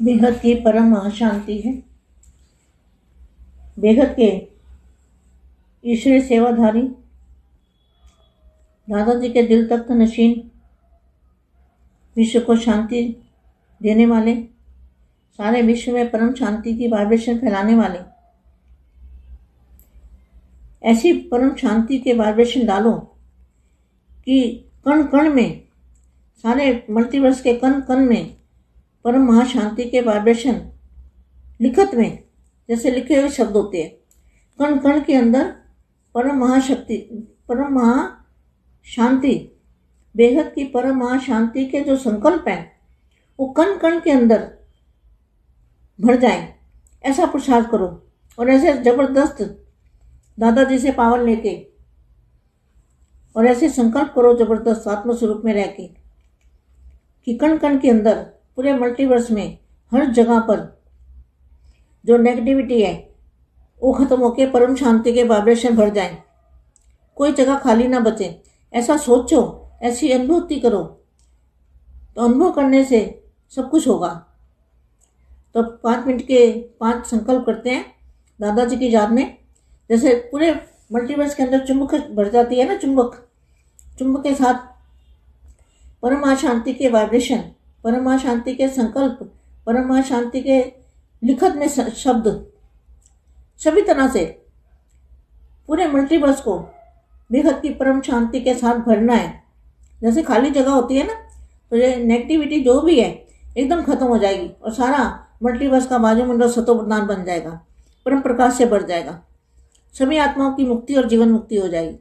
बेहद की परम महाशांति है। बेहद के ईश्वरी सेवाधारी, दादाजी के दिल तक नशीन, विश्व को शांति देने वाले, सारे विश्व में परम शांति की वाइब्रेशन फैलाने वाले, ऐसी परम शांति के वाइब्रेशन डालो कि कण कण में, सारे मल्टीवर्स के कण कण में परम महाशांति के वाइब्रेशन लिखत में, जैसे लिखे हुए शब्द होते हैं, कण कण के अंदर परम महाशक्ति, परम महाशांति, बेहद की परम महाशांति के जो संकल्प हैं, वो कण कण के अंदर भर जाए। ऐसा प्रसाद करो और ऐसे ज़बरदस्त दादाजी से पावर लेके और ऐसे संकल्प करो ज़बरदस्त आत्म स्वरूप में रह के कि कण कण के अंदर पूरे मल्टीवर्स में हर जगह पर जो नेगेटिविटी है, वो खत्म होके परम शांति के वाइब्रेशन भर जाए। कोई जगह खाली ना बचे। ऐसा सोचो, ऐसी अनुभूति करो। तो अनुभव करने से सब कुछ होगा। तो पाँच मिनट के पाँच संकल्प करते हैं दादाजी की याद में। जैसे पूरे मल्टीवर्स के अंदर चुंबक भर जाती है ना, चुंबक। चुंबक के साथ परमा शांति के वाइब्रेशन परमा शांति के संकल्प परमा शांति के लिखत में शब्द। सभी तरह से पूरे मल्टीवर्स को बेहद की परम शांति के साथ भरना है। जैसे खाली जगह होती है ना तो ये नेगेटिविटी जो भी है, एकदम खत्म हो जाएगी और सारा मल्टीवर्स का वायुमंडल सतोप्रदान बन जाएगा, परम प्रकाश से भर जाएगा। सभी आत्माओं की मुक्ति और जीवन मुक्ति हो जाएगी।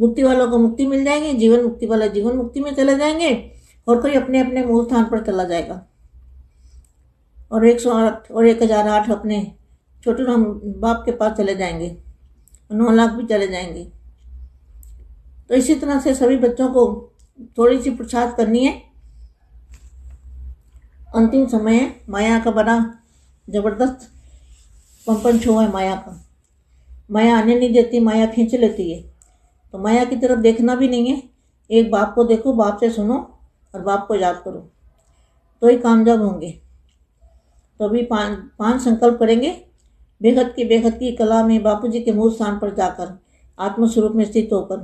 मुक्ति वालों को मुक्ति मिल जाएगी, जीवन मुक्ति वाला जीवन मुक्ति में चले जाएँगे और कोई अपने अपने मूल स्थान पर चला जाएगा। और एक सौ आठ और एक हज़ार आठ अपने छोटे राम बाप के पास चले जाएँगे नौ लाख भी चले जाएँगे। तो इसी तरह से सभी बच्चों को थोड़ी सी प्रसाद करनी है। अंतिम समय है, माया का बड़ा ज़बरदस्त कंपन छो है माया का। माया आने नहीं देती, माया खींच लेती है। तो माया की तरफ़ देखना भी नहीं है। एक बाप को देखो, बाप से सुनो। और बाप को याद करो। तो ही कामयाब होंगे। तो अभी पाँच पाँच संकल्प करेंगे। बेहद की बेहद की कला में बापू जी के मूल स्थान पर जाकर आत्मस्वरूप में स्थित होकर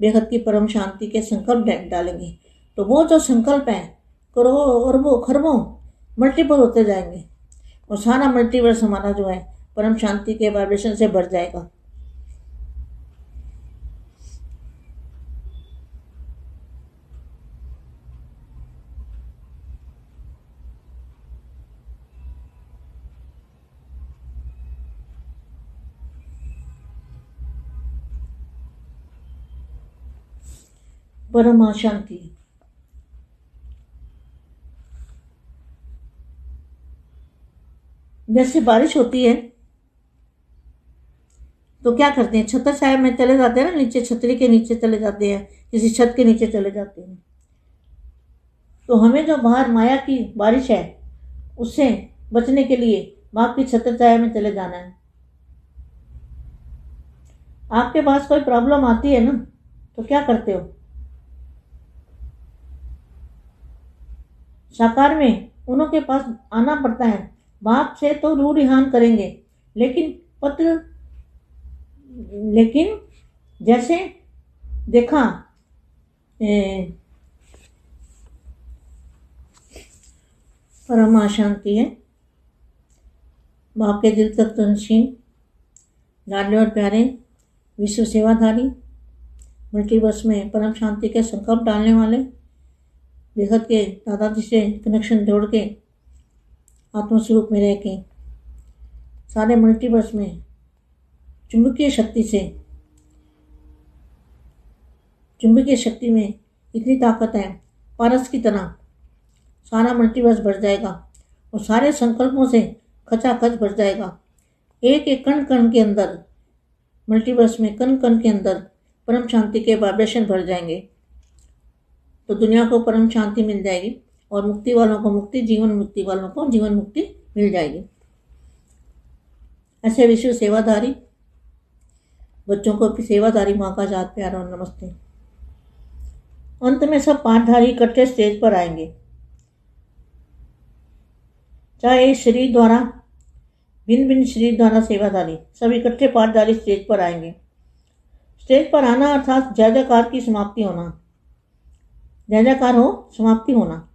बेहद की परम शांति के संकल्प डालेंगे। तो वो जो संकल्प हैं, करोड़ों अरबों, खरबों मल्टीपल होते जाएँगे। और सारा मल्टीवर्स हमारा जो है, परम शांति के वाइब्रेशन से भर जाएगा। परम शांति जैसे बारिश होती है तो क्या करते हैं? छतर छाया में चले जाते हैं ना, नीचे छतरी के नीचे चले जाते हैं, किसी छत के नीचे चले जाते हैं। तो हमें जो बाहर माया की बारिश है, उससे बचने के लिए बाप की छतर छाया में चले जाना है। आपके पास कोई प्रॉब्लम आती है ना तो क्या करते हो? साकार में उन्हों के पास आना पड़ता है। बाप से तो रू रिहान करेंगे, लेकिन पत्र, लेकिन जैसे देखा परम शांति है। बाप के दिल तक तनशीन लाडले और प्यारे, विश्व सेवाधारी, मल्टीवर्स में परम शांति के संकल्प डालने वाले बेहद के दादाजी से कनेक्शन जोड़ के आत्मस्वरूप में रह के सारे मल्टीवर्स में चुंबकीय शक्ति से, चुंबकीय शक्ति में इतनी ताकत है, पारस की तरह सारा मल्टीवर्स भर जाएगा और सारे संकल्पों से खचाखच भर जाएगा। एक एक कण कण के अंदर मल्टीवर्स में कण कण के अंदर परम शांति के वाइब्रेशन भर जाएँगे। तो दुनिया को परम शांति मिल जाएगी और मुक्ति वालों को मुक्ति, जीवन मुक्ति वालों को जीवन मुक्ति मिल जाएगी। ऐसे विश्व सेवाधारी बच्चों को भी सेवाधारी माँ का जात प्यार और नमस्ते। अंत में सब पाठधारी इकट्ठे स्टेज पर आएँगे। चाहे शरीर द्वारा, भिन्न भिन्न शरीर द्वारा सेवाधारी सब इकट्ठे पाठधारी स्टेज पर आएँगे। स्टेज पर आना अर्थात जय जयकार की समाप्ति होना। जय जयकार हो, समाप्ति होना।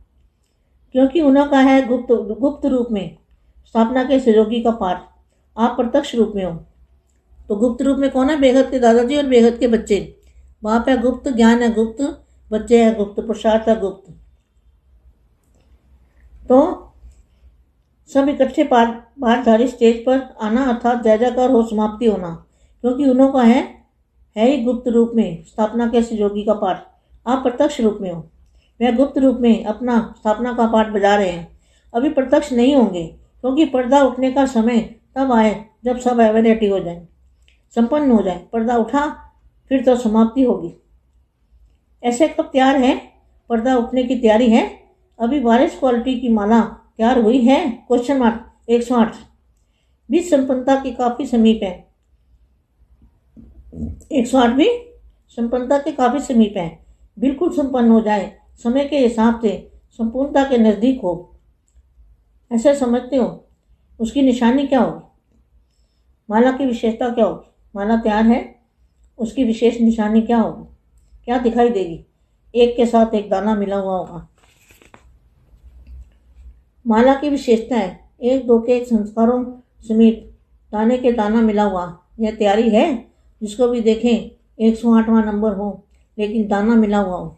क्योंकि उन्हों का है गुप्त गुप्त रूप में, स्थापना के सहयोगी का पाठ। आप प्रत्यक्ष रूप में हो। तो गुप्त रूप में कौन है? बेहद के दादाजी और बेहद के बच्चे। बाप है गुप्त, ज्ञान है गुप्त, बच्चे है गुप्त प्रसाद है गुप्त। तो सब इकट्ठे पाठ, पाठधारी स्टेज पर आना अर्थात जय जयकार हो, समाप्ति होना। क्योंकि उन्हों का है है ही गुप्त रूप में, स्थापना के सहयोगी का पाठ। आप प्रत्यक्ष रूप में हो। वह गुप्त रूप में अपना स्थापना का पाठ बजा रहे हैं। अभी प्रत्यक्ष नहीं होंगे, क्योंकि पर्दा उठने का समय तब आए जब सब एवेरेटी हो जाए। संपन्न हो जाए। पर्दा उठा, फिर तो समाप्ति होगी। ऐसे कब तैयार है? पर्दा उठने की तैयारी है। अभी बारिश क्वालिटी की माला तैयार हुई है? क्वेश्चन मार्क एक सौ आठ। बीस संपन्नता के काफ़ी समीप है। एक सौ आठ भी? संपन्नता के काफ़ी समीप है। बिल्कुल संपन्न हो जाए, समय के हिसाब से, संपूर्णता के नज़दीक हो। ऐसे समझते हो? उसकी निशानी क्या होगी? माला की विशेषता क्या होगी? माला तैयार है? उसकी विशेष निशानी क्या होगी? क्या दिखाई देगी? एक के साथ एक दाना मिला हुआ होगा। माला की विशेषता है। एक, दो के संस्कारों समेत दाने के दाना मिला हुआ। यह तैयारी है? जिसको भी देखें, एक सौ आठवां नंबर हो लेकिन दाना मिला हुआ हो।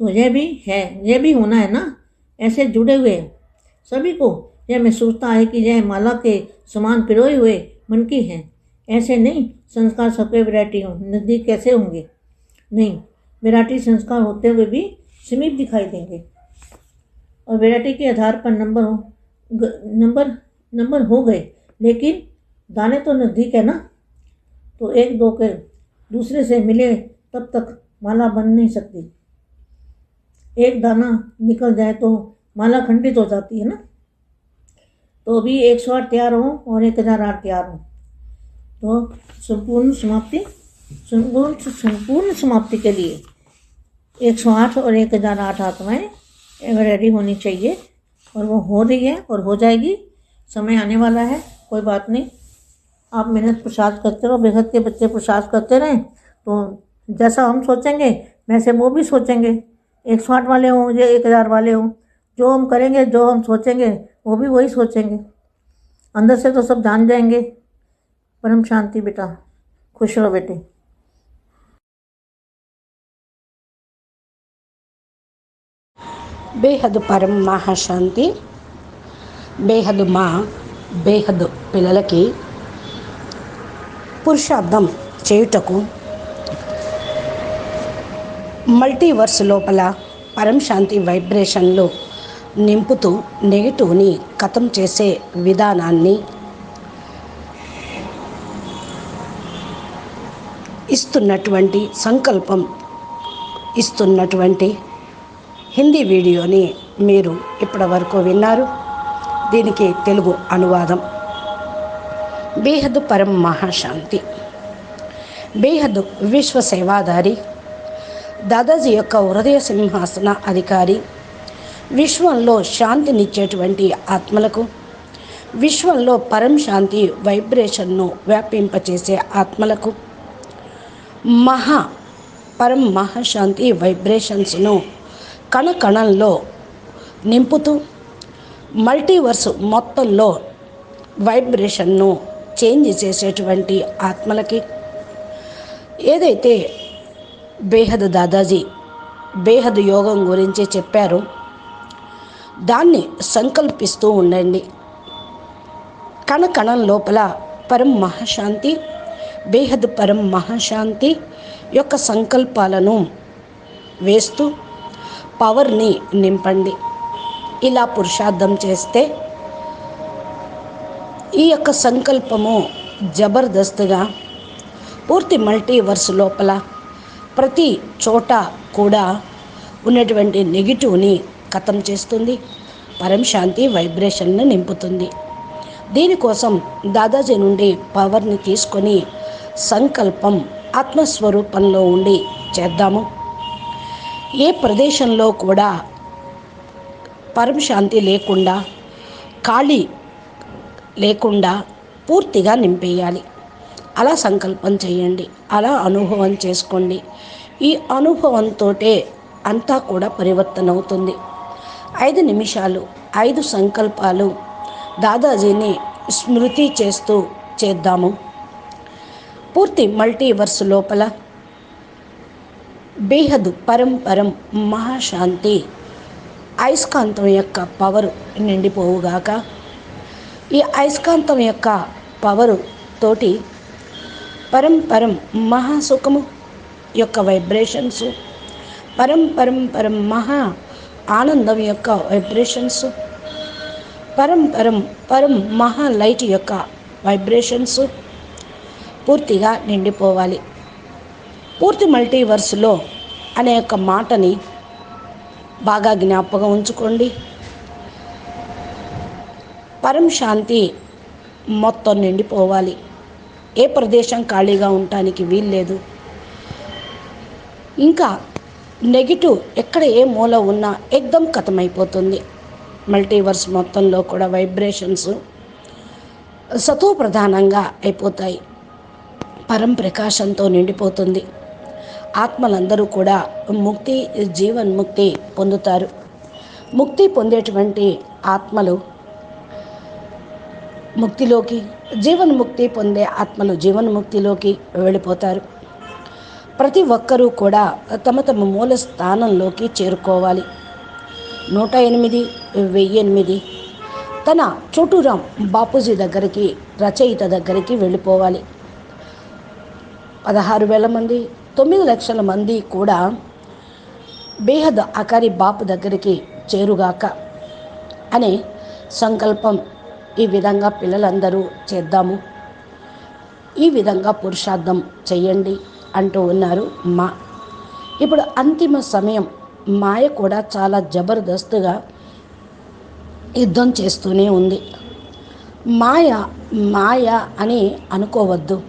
तो यह भी है, यह भी होना है ना? ऐसे जुड़े हुए सभी को यह महसूसता है कि यह माला के समान पिरोए हुए मन की हैं। ऐसे नहीं, संस्कार सबके वैरायटी हो, नज़दीक कैसे होंगे? नहीं, वैरायटी संस्कार होते हुए भी सीमित दिखाई देंगे। और वैरायटी के आधार पर नंबर हो नंबर नंबर हो गए, लेकिन दाने तो नज़दीक है ना? तो एक दो के दूसरे से मिले तब तक माला बन नहीं सकती। एक दाना निकल जाए तो माला खंडित हो जाती है ना? तो अभी एक सौ आठ तैयार हो और एक हज़ार आठ तैयार हो। तो संपूर्ण समाप्ति, संपूर्ण संपूर्ण समाप्ति के लिए एक सौ आठ और एक हज़ार आठ आत्माएँ रेडी होनी चाहिए और वो हो रही है और हो जाएगी, समय आने वाला है, कोई बात नहीं। आप मेहनत प्रसाद करते रहो, बेहद के बच्चे प्रसाद करते रहें तो जैसा हम सोचेंगे वैसे वो भी सोचेंगे एक सौ आठ वाले हों या एक हज़ार वाले हों जो हम करेंगे जो हम सोचेंगे वो भी वही सोचेंगे अंदर से तो सब जान जाएंगे परम शांति बेटा खुश रहो बेटे బేహదు పరం మహాశాంతి బేహదు మా బేహదు పిల్లలకి పురుషార్థం చేయుటకు మల్టీవర్స్ లోపల పరంశాంతి వైబ్రేషన్లు నింపుతూ నెగిటివ్ని కథం చేసే విధానాన్ని ఇస్తున్నటువంటి సంకల్పం ఇస్తున్నటువంటి హిందీ వీడియోని మీరు ఇప్పటివరకు విన్నారు. దీనికి తెలుగు అనువాదం బేహద్ పరం మహాశాంతి. బేహద్ విశ్వ సేవాదారి దాదాజీ యొక్క హృదయ సింహాసన అధికారి. విశ్వంలో శాంతినిచ్చేటువంటి ఆత్మలకు విశ్వంలో పరం శాంతి వైబ్రేషన్ను వ్యాపింపచేసే ఆత్మలకు మహా పరం మహాశాంతి వైబ్రేషన్స్ను కణకణంలో నింపుతూ మల్టీవర్స్ మొత్తంలో వైబ్రేషన్ను చేంజ్ చేసేటువంటి ఆత్మలకి. ఏదైతే బేహద్ దాదాజీ బేహద్ యోగం గురించి చెప్పారు. దాన్ని సంకల్పిస్తూ ఉండండి. కణకణం లోపల పరం మహాశాంతి బేహద్ పరం మహాశాంతి యొక్క సంకల్పాలను వేస్తూ పవర్ని నింపండి. ఇలా పురుషార్థం చేస్తే ఈ యొక్క సంకల్పము జబర్దస్త్గా పూర్తి మల్టీవర్స్ లోపల ప్రతి చోట కూడా ఉన్నటువంటి నెగిటివ్ని ఖతం చేస్తుంది. పరం శాంతి వైబ్రేషన్ను నింపుతుంది. దీనికోసం దాదాజీ నుండి పవర్ని తీసుకొని సంకల్పం ఆత్మస్వరూపంలో ఉండి చేద్దాము. ఏ ప్రదేశంలో కూడా పరం శాంతి లేకుండా ఖాళీ లేకుండా పూర్తిగా నింపేయాలి. అలా సంకల్పం చేయండి అలా అనుభవం చేసుకోండి. ఈ అనుభవంతో అంతా కూడా పరివర్తన అవుతుంది ఐదు నిమిషాలు ఐదు సంకల్పాలు దాదాజీని స్మృతి చేస్తూ చేద్దాము. పూర్తి మల్టీవర్స్ లోపల బేహదు పరంపరం మహాశాంతి అయస్కాంతం యొక్క పవరు నిండిపోవుగాక. ఈ అయస్కాంతం యొక్క పవరు తోటి పరంపరం మహాసుఖము యొక్క వైబ్రేషన్స్ పరంపరం పరం మహా ఆనందం యొక్క వైబ్రేషన్స్ పరంపరం పరం పరం మహా లైట్ యొక్క వైబ్రేషన్స్ పూర్తిగా నిండిపోవాలి. పూర్తి మల్టీవర్స్లో అనే యొక్క మాటని బాగా జ్ఞాపకం ఉంచుకోండి. పరం శాంతి మొత్తం నిండిపోవాలి. ఏ ప్రదేశం ఖాళీగా ఉండటానికి వీల్లేదు. ఇంకా నెగిటివ్ ఎక్కడ ఏ మూల ఉన్నా ఎగ్దం కథమైపోతుంది. మల్టీవర్స్ మొత్తంలో కూడా వైబ్రేషన్స్ సతో ప్రధానంగా అయిపోతాయి. పరం ప్రకాశంతో నిండిపోతుంది. ఆత్మలందరూ కూడా ముక్తి జీవన్ముక్తి పొందుతారు. ముక్తి పొందేటువంటి ఆత్మలు ముక్తిలోకి జీవన్ముక్తి పొందే ఆత్మలు జీవన్ముక్తిలోకి వెళ్ళిపోతారు. ప్రతి ఒక్కరూ కూడా తమ తమ మూల స్థానంలోకి చేరుకోవాలి. నూట ఎనిమిది వెయ్యి ఎనిమిది తన చోటురాం బాపూజీ దగ్గరికి రచయిత దగ్గరికి వెళ్ళిపోవాలి. పదహారు వేల మంది తొమ్మిది లక్షల మంది కూడా బేహద్ అకారి బాపు దగ్గరికి చేరుగాక అనే సంకల్పం ఈ విధంగా పిల్లలందరూ చేద్దాము. ఈ విధంగా పురుషార్థం చేయండి అంటూ ఉన్నారు మా. ఇప్పుడు అంతిమ సమయం. మాయ కూడా చాలా జబర్దస్తుగా యుద్ధం చేస్తూనే ఉంది. మాయ మాయ అని అనుకోవద్దు.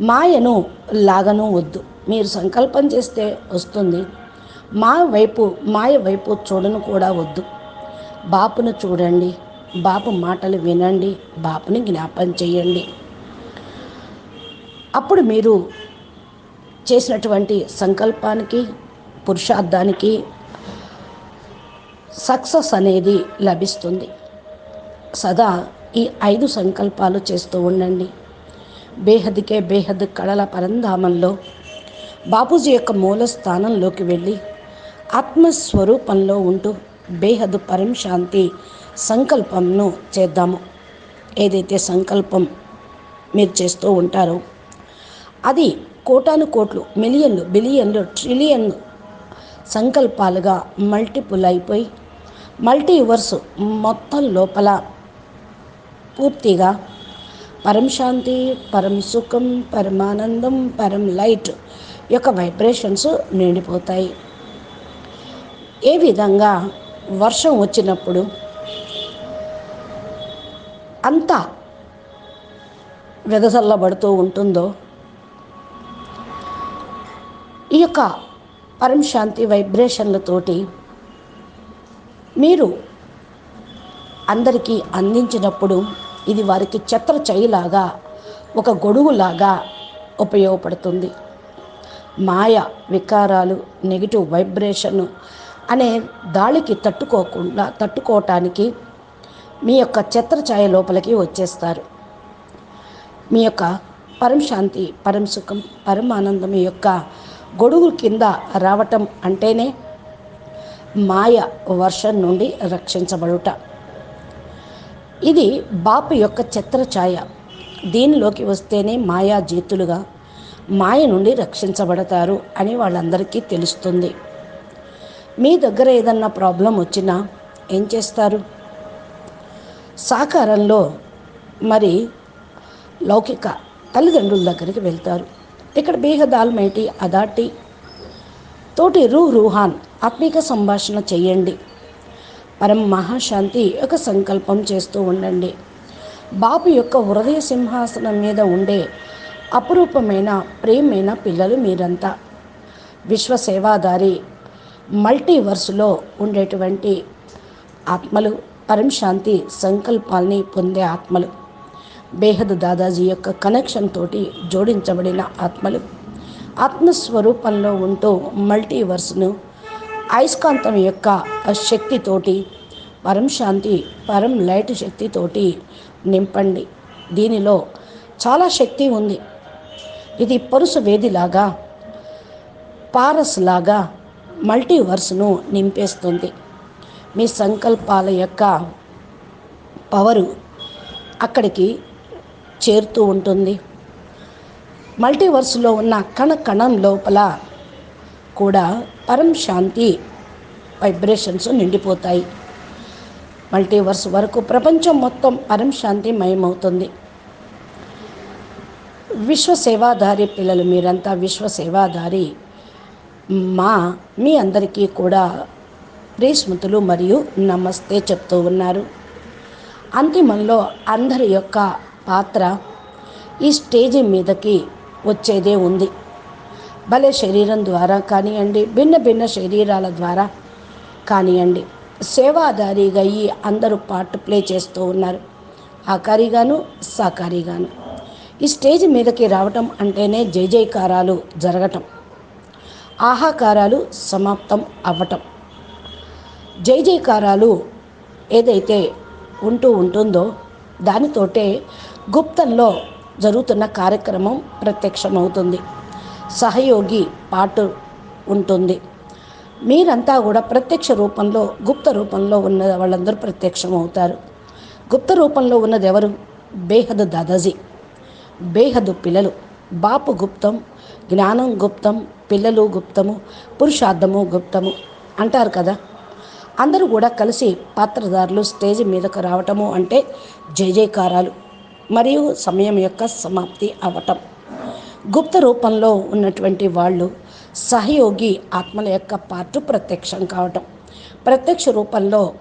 మాయను లాగను వద్దు. మీరు సంకల్పం చేస్తే వస్తుంది. మా వైపు మాయ వైపు చూడను కూడా వద్దు. బాపును చూడండి. బాపు మాటలు వినండి బాపుని జ్ఞాపం చేయండి. అప్పుడు మీరు చేసినటువంటి సంకల్పానికి పురుషార్థానికి సక్సెస్ అనేది లభిస్తుంది. సదా ఈ ఐదు సంకల్పాలు చేస్తూ ఉండండి. బేహద్కే బేహద్ కళల పరంధామంలో బాపూజీ యొక్క మూల స్థానంలోకి వెళ్ళి ఆత్మస్వరూపంలో ఉంటూ బేహద్ పరం శాంతి సంకల్పంను చేద్దాము. ఏదైతే సంకల్పం మీరు చేస్తూ ఉంటారో అది కోటాను కోట్లు మిలియన్లు బిలియన్లు ట్రిలియన్లు సంకల్పాలుగా మల్టిపుల్ అయిపోయి మల్టీవర్స్ మొత్తం లోపల పూర్తిగా పరం శాంతి పరం సుఖం పరమానందం పరం లైట్ యొక్క వైబ్రేషన్స్ నిండిపోతాయి. ఏ విధంగా వర్షం వచ్చినప్పుడు అంత వెదజల్లబడుతూ ఉంటుందో? ఈ యొక్క పరంశాంతి వైబ్రేషన్లతోటి మీరు అందరికీ అందించినప్పుడు ఇది వారికి చెత్ర చేయిలాగా ఒక గొడుగులాగా ఉపయోగపడుతుంది. మాయ వికారాలు నెగిటివ్ వైబ్రేషన్ అనే దాడికి తట్టుకోకుండా తట్టుకోవటానికి మీ యొక్క ఛాయ లోపలికి వచ్చేస్తారు. మీ యొక్క పరం శాంతి పరం సుఖం పరమానందం యొక్క గొడుగు కింద రావటం అంటేనే మాయ వర్షం నుండి రక్షించబడుట. ఇది బాపు యొక్క ఛాయ దీనిలోకి వస్తేనే మాయా జీతులుగా మాయ నుండి రక్షించబడతారు అని వాళ్ళందరికీ తెలుస్తుంది. మీ దగ్గర ఏదన్నా ప్రాబ్లం వచ్చినా ఏం చేస్తారు? సాకారంలో మరి లౌకిక తల్లిదండ్రుల దగ్గరికి వెళ్తారు. ఇక్కడ బేహద్ అదాటి తోటి రూ రూహాన్ ఆత్మీక సంభాషణ చేయండి. పరం మహాశాంతి యొక్క సంకల్పం చేస్తూ ఉండండి. బాపు యొక్క హృదయ సింహాసనం మీద ఉండే అపురూపమైన ప్రేమైన పిల్లలు మీరంతా. విశ్వసేవాదారి మల్టీవర్స్లో ఉండేటువంటి ఆత్మలు పరం శాంతి సంకల్పాల్ని పొందే ఆత్మలు. బేహద్ దాదాజీ యొక్క కనెక్షన్ తోటి జోడించబడిన ఆత్మలు. ఆత్మస్వరూపంలో ఉంటూ మల్టీవర్స్ను అయస్కాంతం యొక్క శక్తితోటి పరం శాంతి పరం లైట్ శక్తితోటి నింపండి. దీనిలో చాలా శక్తి ఉంది. ఇది పరుసు వేదిలాగా పారస్ లాగా మల్టీవర్స్ను నింపేస్తుంది. మీ సంకల్పాల యొక్క పవరు అక్కడికి చేరుతూ ఉంటుంది. మల్టీవర్స్లో ఉన్న కణ కణం లోపల కూడా పరం శాంతి వైబ్రేషన్స్ నిండిపోతాయి. మల్టీవర్స్ వరకు ప్రపంచం మొత్తం పరం శాంతి మయమవుతుంది. విశ్వసేవాధారి పిల్లలు మీరంతా విశ్వసేవాధారి. మా మీ అందరికీ కూడా ప్రేస్మృతులు మరియు నమస్తే చెప్తూ ఉన్నారు. అంతిమంలో అందరి యొక్క పాత్ర ఈ స్టేజి మీదకి వచ్చేదే ఉంది. భలే శరీరం ద్వారా కానివ్వండి భిన్న భిన్న శరీరాల ద్వారా కానివ్వండి సేవాదారిగా ఈ అందరూ పార్ట్ ప్లే చేస్తూ ఉన్నారు. ఆకారిగాను సాకారిగాను ఈ స్టేజ్ మీదకి రావటం అంటేనే జై జయకారాలు జరగటం. ఆహాకారాలు సమాప్తం అవ్వటం. జై జయకారాలు ఏదైతే ఉంటూ ఉంటుందో దానితోటే గుప్తంలో జరుగుతున్న కార్యక్రమం ప్రత్యక్షమవుతుంది. సహయోగి పాటు ఉంటుంది. మీరంతా కూడా ప్రత్యక్ష రూపంలో గుప్త రూపంలో ఉన్న వాళ్ళందరూ ప్రత్యక్షం అవుతారు గుప్త రూపంలో ఉన్నది ఎవరు? బేహద్ దాదాజీ. బేహదు పిల్లలు. బాపు గుప్తం జ్ఞానం గుప్తం పిల్లలు గుప్తము పురుషార్థము గుప్తము అంటారు కదా. అందరూ కూడా కలిసి పాత్రదారులు స్టేజ్ మీదకు రావటము అంటే జయజయకారాలు మరియు సమయం యొక్క సమాప్తి అవటం గుప్త రూపంలో ఉన్నటువంటి వాళ్ళు సహయోగి ఆత్మల యొక్క పాటు ప్రత్యక్షం కావటం ప్రత్యక్ష రూపంలో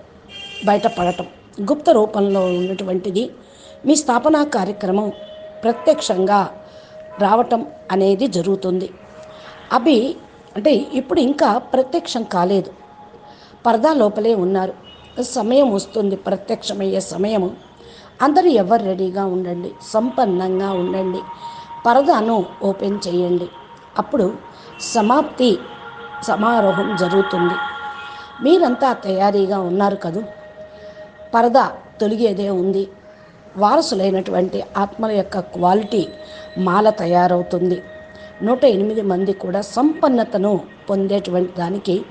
బయటపడటం. గుప్త రూపంలో ఉన్నటువంటిది మీ స్థాపనా కార్యక్రమం ప్రత్యక్షంగా రావటం అనేది జరుగుతుంది. అవి అంటే ఇప్పుడు ఇంకా ప్రత్యక్షం కాలేదు. పరదా లోపలే ఉన్నారు. సమయం వస్తుంది ప్రత్యక్షమయ్యే సమయము. అందరూ ఎవరు రెడీగా ఉండండి సంపన్నంగా ఉండండి. పరదాను ఓపెన్ చేయండి. అప్పుడు సమాప్తి సమారోహం జరుగుతుంది. మీరంతా తయారీగా ఉన్నారు కదూ? పరదా తొలిగేదే ఉంది. వారసులైనటువంటి ఆత్మల యొక్క క్వాలిటీ మాల తయారవుతుంది. నూట ఎనిమిది మంది కూడా సంపన్నతను పొందేటువంటి దానికి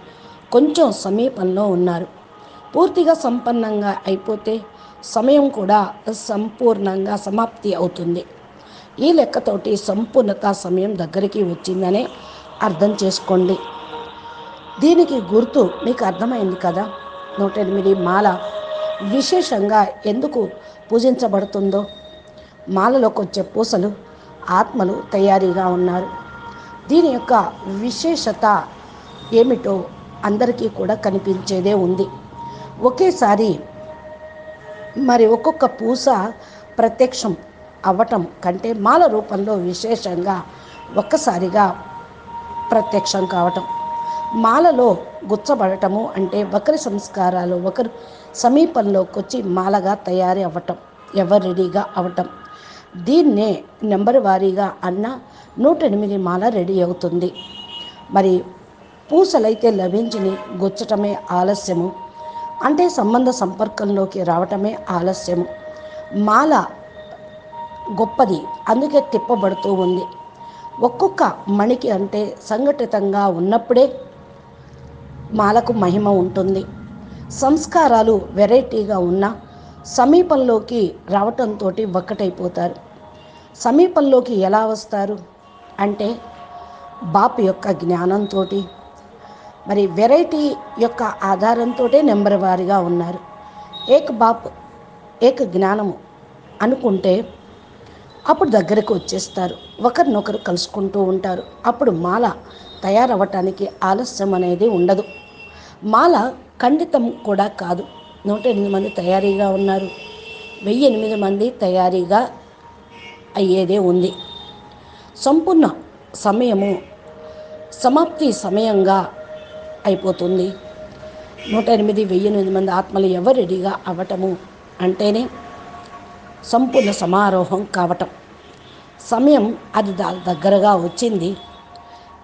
కొంచెం సమీపంలో ఉన్నారు. పూర్తిగా సంపన్నంగా అయిపోతే సమయం కూడా సంపూర్ణంగా సమాప్తి అవుతుంది. ఈ లెక్కతోటి సంపూర్ణత సమయం దగ్గరికి వచ్చిందనే అర్థం చేసుకోండి. దీనికి గుర్తు మీకు అర్థమైంది కదా? నూట ఎనిమిది మాల విశేషంగా ఎందుకు పూజించబడుతుందో? మాలలోకి వచ్చే పూసలు ఆత్మలు తయారీగా ఉన్నారు. దీని యొక్క విశేషత ఏమిటో అందరికీ కూడా కనిపించేదే ఉంది. ఒకేసారి మరి ఒక్కొక్క పూస ప్రత్యక్షం అవ్వటం కంటే మాల రూపంలో విశేషంగా ఒక్కసారిగా ప్రత్యక్షం కావటం. మాలలో గుచ్చబడటము అంటే ఒకరి సంస్కారాలు ఒకరు సమీపంలోకి వచ్చి మాలగా తయారీ అవ్వటం ఎవరు రెడీగా అవటం దీన్నే నెంబర్ వారీగా అన్న నూట ఎనిమిది మాల రెడీ అవుతుంది. మరి పూసలైతే లభించిని గుచ్చటమే ఆలస్యము. అంటే సంబంధ సంపర్కంలోకి రావటమే ఆలస్యము. మాల గొప్పది అందుకే తిప్పబడుతూ ఉంది. ఒక్కొక్క మణికి అంటే సంఘటితంగా ఉన్నప్పుడే మాలకు మహిమ ఉంటుంది. సంస్కారాలు వెరైటీగా ఉన్న సమీపంలోకి రావటంతో ఒక్కటైపోతారు. సమీపంలోకి ఎలా వస్తారు? అంటే బాపు యొక్క జ్ఞానంతో మరి వెరైటీ యొక్క ఆధారంతో నెంబర్ వారిగా ఉన్నారు. ఏక బాప్ ఏక జ్ఞానము అనుకుంటే అప్పుడు దగ్గరకు వచ్చేస్తారు. ఒకరినొకరు కలుసుకుంటూ ఉంటారు. అప్పుడు మాల తయారవ్వటానికి ఆలస్యం అనేది ఉండదు. మాల ఖండితం కూడా కాదు. నూట ఎనిమిది మంది తయారీగా ఉన్నారు. వెయ్యి ఎనిమిది మంది తయారీగా అయ్యేదే ఉంది. సంపూర్ణ సమయము సమాప్తి సమయంగా అయిపోతుంది. నూట ఎనిమిది వెయ్యి ఎనిమిది మంది ఆత్మలు ఎవరెడిగా అవ్వటము అంటేనే సంపూర్ణ సమారోహం కావటం. సమయం అది దా దగ్గరగా వచ్చింది.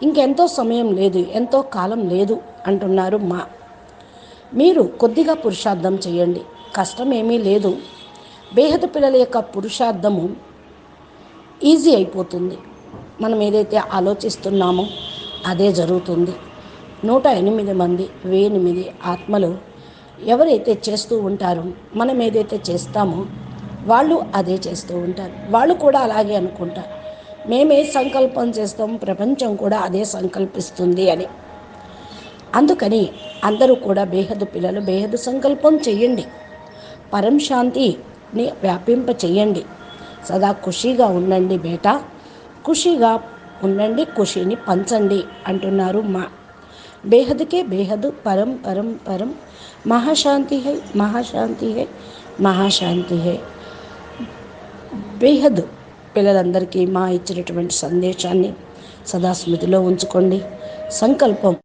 ఇంకెంతో సమయం లేదు ఎంతో కాలం లేదు అంటున్నారు మా. మీరు కొద్దిగా పురుషార్థం చేయండి కష్టం ఏమీ లేదు. బేహద పిల్లల యొక్క పురుషార్థము ఈజీ అయిపోతుంది. మనం ఏదైతే ఆలోచిస్తున్నామో అదే జరుగుతుంది. నూట ఎనిమిది మంది వెయ్యినిమిది ఆత్మలు ఎవరైతే చేస్తూ ఉంటారో మనం ఏదైతే చేస్తామో వాళ్ళు అదే చేస్తూ ఉంటారు. వాళ్ళు కూడా అలాగే అనుకుంటారు. మేమే సంకల్పం చేస్తాం ప్రపంచం కూడా అదే సంకల్పిస్తుంది అని. అందుకని అందరూ కూడా బేహదు పిల్లలు బేహదు సంకల్పం చేయండి. పరం శాంతిని వ్యాపింప చేయండి. సదా ఖుషీగా ఉండండి బేటా. ఖుషీగా ఉండండి ఖుషీని పంచండి అంటున్నారు మా బేహద్కే బేహదు పరం పరం పరం. మహాశాంతి హై మహాశాంతి హై మహాశాంతి హై బేహద్ పిల్లలందరికీ మా ఇచ్చినటువంటి సందేశాన్ని సదా స్మృతిలో ఉంచుకోండి. సంకల్పం.